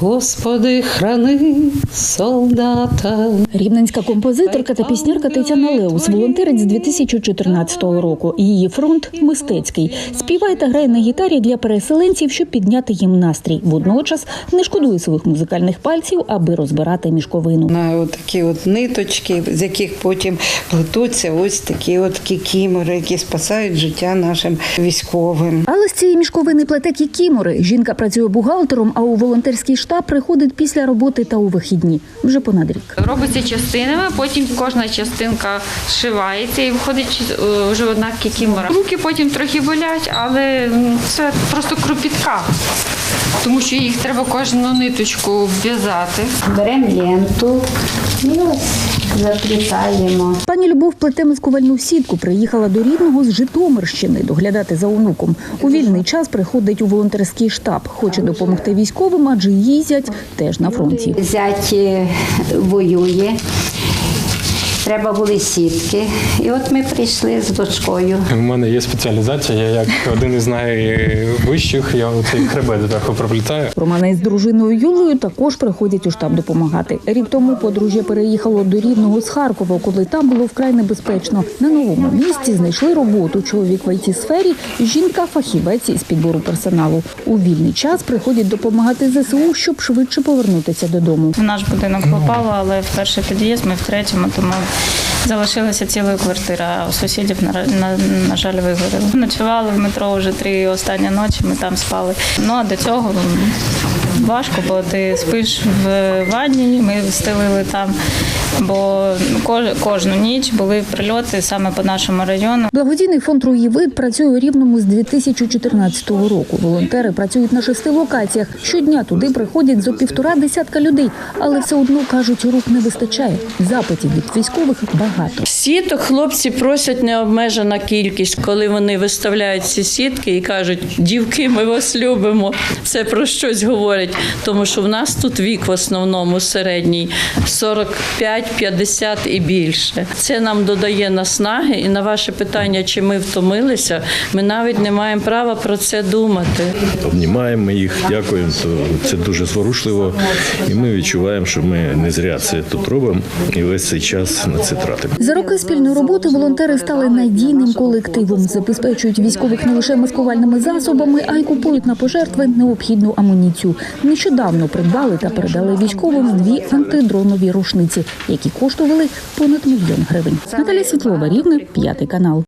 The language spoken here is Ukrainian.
Господи, храни солдата. Рівненська композиторка та піснярка Тетяна Леус, волонтерець з 2014 року. Її фронт мистецький. Співає та грає на гітарі для переселенців, щоб підняти їм настрій. Водночас не шкодує своїх музикальних пальців, аби розбирати мішковину. На такі от ниточки, з яких потім плетуться ось такі от кікімори, які спасають життя нашим військовим. Але з цієї мішковини плете кікімори. Жінка працює бухгалтером, а у волонтерський штаб приходить після роботи та у вихідні. Вже понад рік. Робиться частинами, потім кожна частинка зшивається і виходить е, вже одна кікімора. Руки потім трохи болять, але це просто кропітка, тому що їх треба кожну ниточку в'язати. Беремо ленту і ось заплітаємо. Пані Любов плете маскувальну сітку. Приїхала до рідного з Житомирщини доглядати за онуком. У вільний час приходить у волонтерський штаб. Хоче допомогти військовим, адже її зять теж на фронті. Зять е, воює. Треба були сітки. І от ми прийшли з дочкою. У мене є спеціалізація. Я як один із найвищих, я цей хребет зверху проплітаю. Романа із дружиною Юлею також приходять у штаб допомагати. Рік тому подружжя переїхало до рідного з Харкова, коли там було вкрай небезпечно. На новому місці знайшли роботу. Чоловік в it сфері, жінка фахівець із підбору персоналу. У вільний час приходять допомагати ЗСУ, щоб швидше повернутися додому. В наш будинок попало, але в перший під'їзд ми в третьому, тому залишилася ціла квартира. А у сусідів на, на, на жаль вигоріло. Ночували в метро вже три останні ночі. Ми там спали. Ну а до цього важко, бо ти спиш в ванні. Ми стелили там, бо кож, кожну ніч були прильоти саме по нашому району. Благодійний фонд «Руївид» працює у Рівному з 2014 року. Волонтери працюють на шести локаціях. Щодня туди приходять зо півтора десятка людей, але все одно кажуть, рук не вистачає. Запитів від військових багато. Сіток хлопці просять необмежена кількість, коли вони виставляють ці сітки і кажуть, дівки, ми вас любимо. Це про щось говорять, тому що в нас тут вік в основному середній 45-50 і більше. Це нам додає наснаги, і на ваше питання, чи ми втомилися, ми навіть не маємо права про це думати. обнімаємо їх, дякуємо. То це дуже зворушливо, і ми відчуваємо, що ми не зря це тут робимо і весь цей час на це тратимо. За роки спільної роботи волонтери стали надійним колективом, забезпечують військових не лише маскувальними засобами, а й купують на пожертви необхідну амуніцію. Нещодавно придбали та передали військовим дві антидронові рушниці, які коштували понад мільйон гривень. Наталя Світлова, Рівне, п'ятий канал.